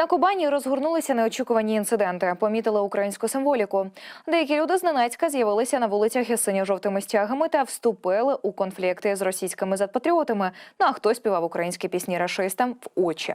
На Кубані розгорнулися неочікувані інциденти. Помітили українську символіку. Деякі люди зненацька з'явилися на вулицях із синьо-жовтими стягами та вступили у конфлікти з російськими задпатріотами. Ну а хтось співав українські пісні рашистам в очі.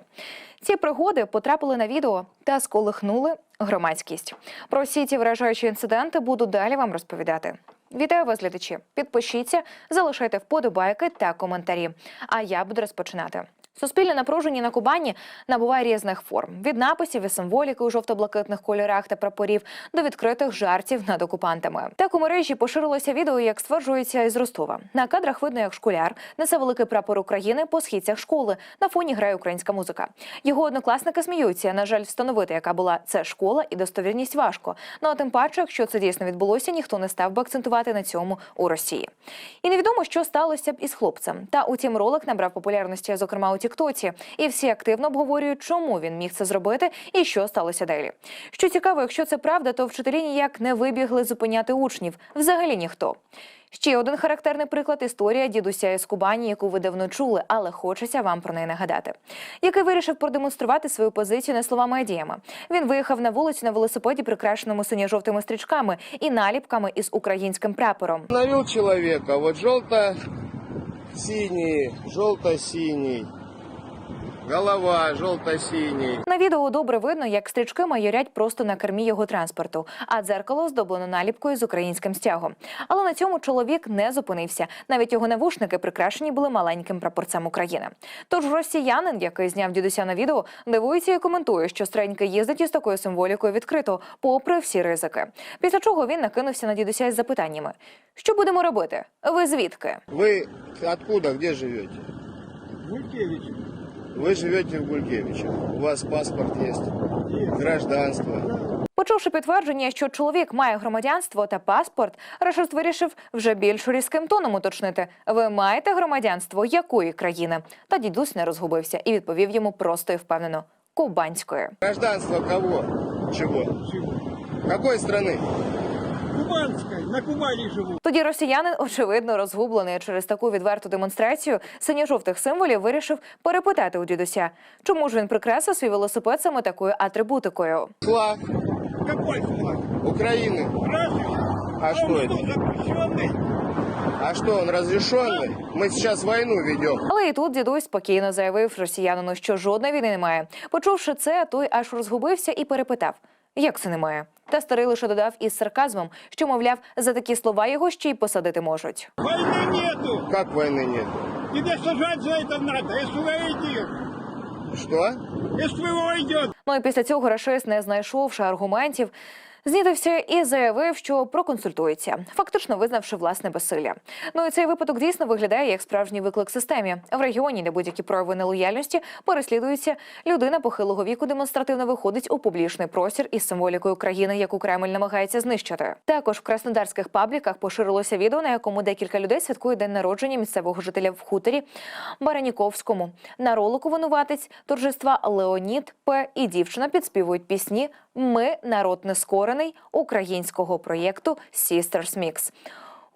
Ці пригоди потрапили на відео та сколихнули громадськість. Про всі ці вражаючі інциденти буду далі вам розповідати. Вітаю вас, глядачі! Підпишіться, залишайте вподобайки та коментарі. А я буду розпочинати. Суспільне напруження на Кубані набуває різних форм: від написів і символіки у жовто-блакитних кольорах та прапорів до відкритих жартів над окупантами. Так у мережі поширилося відео, як стверджується із Ростова. На кадрах видно, як школяр несе великий прапор України по східцях школи. На фоні грає українська музика. Його однокласники сміються. На жаль, встановити, яка була це школа, і достовірність важко. Ну а тим паче, якщо це дійсно відбулося, ніхто не став би акцентувати на цьому у Росії. І невідомо, що сталося б із хлопцем. Та утім, ролик набрав популярності, зокрема у Тіктоці, і всі активно обговорюють, чому він міг це зробити і що сталося далі. Що цікаво, якщо це правда, то вчителі ніяк не вибігли зупиняти учнів. Взагалі ніхто. Ще один характерний приклад історія дідуся із Кубані, яку ви давно чули, але хочеться вам про неї нагадати. Який вирішив продемонструвати свою позицію не словами а діями. Він виїхав на вулицю на велосипеді, прикрашеному синьо-жовтими стрічками і наліпками із українським прапором. Остановил человека, вот желто-синий, желто-синий, голова желто-синий. На відео добре видно, як стрічки майорять просто на кермі його транспорту, а дзеркало здоблено наліпкою з українським стягом. Але на цьому чоловік не зупинився. Навіть його навушники прикрашені були маленьким прапорцем України. Тож росіянин, який зняв дідуся на відео, дивується і коментує, що стреньки їздить із такою символікою відкрито, попри всі ризики. Після чого він накинувся на дідуся із запитаннями: що будемо робити? Ви звідки? Вы откуда, где живете? Гулькевич. Вы живете в Гулькевиче. У вас паспорт есть, гражданство. Почувши підтвердження, що чоловік має громадянство та паспорт, Рашист вирішив вже більш різким тоном уточнити: ви маєте громадянство якої країни? Та дідусь не розгубився і відповів йому просто і впевнено кубанської. Гражданство кого? Чего? Чего? Какой страны? Кубанской. На Кубани живу. Тоді росіянин, очевидно, розгублений через таку відверту демонстрацію синьо-жовтих символів, вирішив перепитати у дідуся, чому ж він прикрасив свій велосипед саме такою атрибутикою. Флаг Какой флаг? Украины. Разве? А Он что это? запрещенный? А что, он разрешенный? Мы сейчас войну ведем. Але і тут дідусь спокійно заявив росіянину, що жодної війни немає. Почувши це, той аж розгубився і перепитав. Як це немає? Та старий лише додав із сарказмом, що, мовляв, за такі слова його ще й посадити можуть. Войны нету. Как войны нет? Тебе сажать за это надо. СВО идет. Что? СВО идет. Ну і після цього рашист, не знайшовши аргументів, знітився і заявив, що проконсультується, фактично визнавши власне безсилля. Ну і цей випадок дійсно виглядає як справжній виклик системі. В регіоні, де будь-які прояви нелояльності переслідуються, людина похилого віку демонстративно виходить у публічний простір із символікою країни, яку Кремль намагається знищити. Також в краснодарських пабліках поширилося відео, на якому декілька людей святкують день народження місцевого жителя в хуторі Бараніковському. На ролику винуватець торжества Леонід П. і дівчина підспівують пісні Ми народ нескорений українського проєкту Sisters Mix.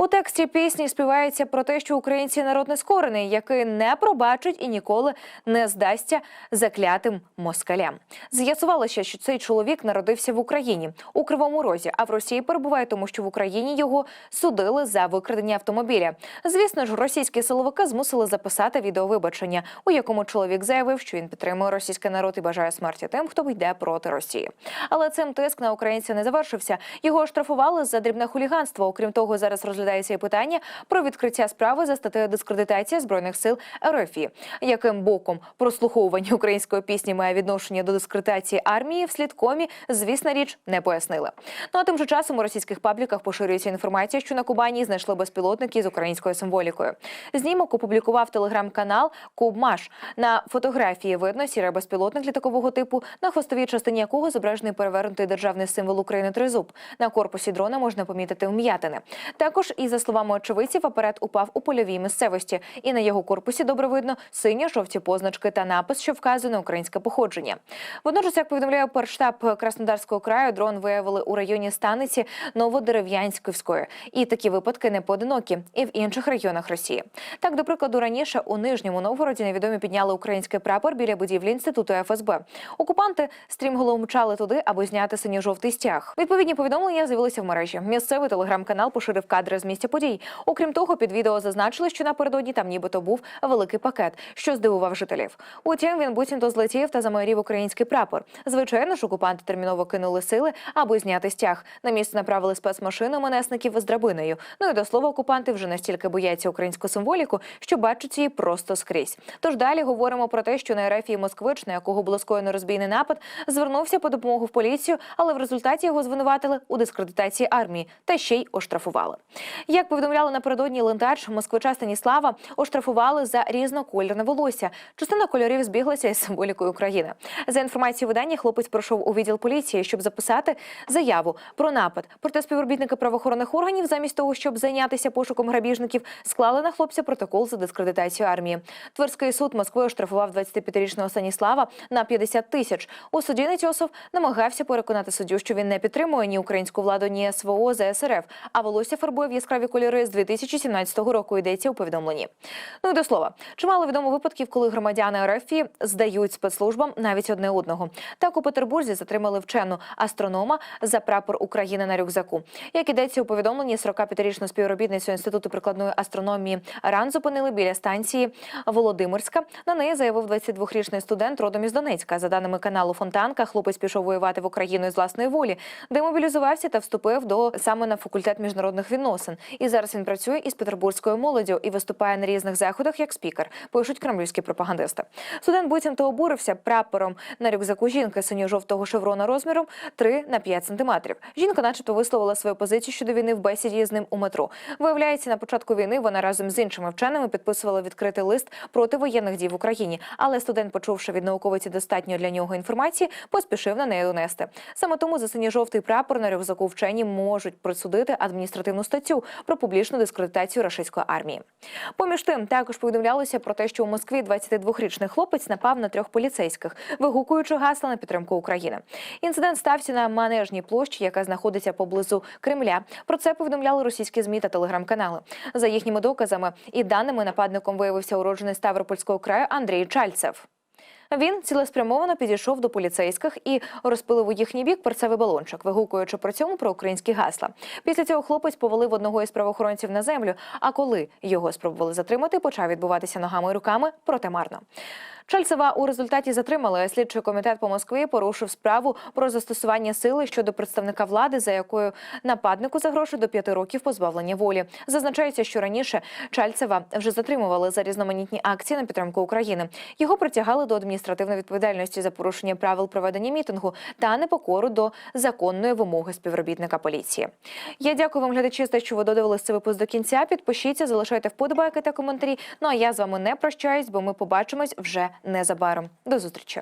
У тексті пісні співається про те, що українці народ нескорений, який не пробачить і ніколи не здасться заклятим москалям. З'ясувалося, що цей чоловік народився в Україні у Кривому Розі, а в Росії перебуває, тому що в Україні його судили за викрадення автомобіля. Звісно ж, російські силовики змусили записати відеовибачення, у якому чоловік заявив, що він підтримує російський народ і бажає смерті тим, хто йде проти Росії. Але цим тиск на українця не завершився. Його оштрафували за дрібне хуліганство. Окрім того, зараз розглядається і питання про відкриття справи за статтею дискредитація збройних сил РФ. Яким боком прослуховування української пісні має відношення до дискредитації армії в слідкомі, звісна річ, не пояснили. Ну а тим же часом у російських пабліках поширюється інформація, що на Кубані знайшли безпілотники з українською символікою. Знімок опублікував телеграм-канал Кубмаш. На фотографії видно сірий безпілотник літакового типу, на хвостовій частині якого зображений перевернутий державний символ України тризуб. На корпусі дрона можна помітити вм'ятини. Також і за словами очевидців, апарат упав у польовій місцевості, і на його корпусі добре видно синьо-жовті позначки та напис, що вказує на українське походження. Водночас, як повідомляє перштаб Краснодарського краю, дрон виявили у районі станиці Новодерев'янськівської. І такі випадки не поодинокі і в інших регіонах Росії. Так, до прикладу, раніше у Нижньому Новгороді невідомі підняли український прапор біля будівлі інституту ФСБ. Окупанти стрімголов мчали туди, аби зняти синьо-жовтий стяг. Відповідні повідомлення з'явилися в мережі. Місцевий телеграм-канал поширив кадри з місця подій. Окрім того, під відео зазначили, що напередодні там нібито був великий пакет, що здивував жителів. Утім, він буцімто злетів та замайорів український прапор. Звичайно ж, окупанти терміново кинули сили, аби зняти стяг. На місце направили спецмашину менесників з драбиною. Ну і до слова, окупанти вже настільки бояться українську символіку, що бачать її просто скрізь. Тож далі говоримо про те, що на РФ москвич, на якого було скоєно розбійний напад, звернувся по допомогу в поліцію, але в результаті його звинуватили у дискредитації армії та ще й оштрафували. Як повідомляли напередодні лентач москвича Станіслава, оштрафували за різнокольорне волосся. Частина кольорів збіглася із символікою України. За інформацією видання, хлопець пройшов у відділ поліції, щоб записати заяву про напад. Проте співробітники правоохоронних органів, замість того, щоб зайнятися пошуком грабіжників, склали на хлопця протокол за дискредитацію армії. Тверський суд Москви оштрафував 25-річного Станіслава на 50 тисяч. У суді Нетьосов намагався переконати суддю, що він не підтримує ні українську владу, ні СВО за СРФ, а волосся фарбує яскраві кольори з 2017 року. Йдеться у повідомленні. Ну і до слова, чимало відомо випадків, коли громадяни РФ здають спецслужбам навіть одне одного. Так у Петербурзі затримали вчену астронома за прапор України на рюкзаку. Як ідеться у повідомленні, 45-річну співробітницю інституту прикладної астрономії РАН зупинили біля станції Володимирська. На неї заявив 22-річний студент родом із Донецька. За даними каналу Фонтанка, хлопець пішов воювати в Україну із власної волі, демобілізувався та вступив до саме на факультет міжнародних відносин. І зараз він працює із петербурзькою молоддю і виступає на різних заходах як спікер. Пишуть кремлівські пропагандисти. Студент буцімто обурився прапором на рюкзаку жінки синьо-жовтого шеврона розміром 3 на 5 сантиметрів. Жінка, начебто, висловила свою позицію щодо війни в бесіді з ним у метро. Виявляється, на початку війни вона разом з іншими вченими підписувала відкритий лист проти воєнних дій в Україні. Але студент, почувши від науковиці достатньо для нього інформації, поспішив на неї донести. Саме тому за синьо-жовтий прапор на рюкзаку вчені можуть присудити адміністративну статтю про публічну дискредитацію рашистської армії. Поміж тим, також повідомлялося про те, що у Москві 22-річний хлопець напав на трьох поліцейських, вигукуючи гасла на підтримку України. Інцидент стався на манежній площі, яка знаходиться поблизу Кремля. Про це повідомляли російські змі та телеграм-канали. За їхніми доказами і даними нападником виявився уроджений Ставропольського краю Андрій Чальцев. Він цілеспрямовано підійшов до поліцейських і розпилив у їхній бік перцевий балончик, вигукуючи при цьому про українські гасла. Після цього хлопець повалив одного із правоохоронців на землю. А коли його спробували затримати, почав відбуватися ногами і руками, проте марно. Чальцева у результаті затримали. Слідчий комітет по Москві порушив справу про застосування сили щодо представника влади, за якою нападнику загрожує до п'яти років позбавлення волі. Зазначається, що раніше Чальцева вже затримували за різноманітні акції на підтримку України. Його притягали до адміністративної відповідальності за порушення правил проведення мітингу та непокору до законної вимоги співробітника поліції. Я дякую вам, глядачі, за те, що ви додивилися цей випуск до кінця. Підпишіться, залишайте вподобайки та коментарі. Ну а я з вами не прощаюсь, бо ми побачимось вже незабаром. До зустрічі.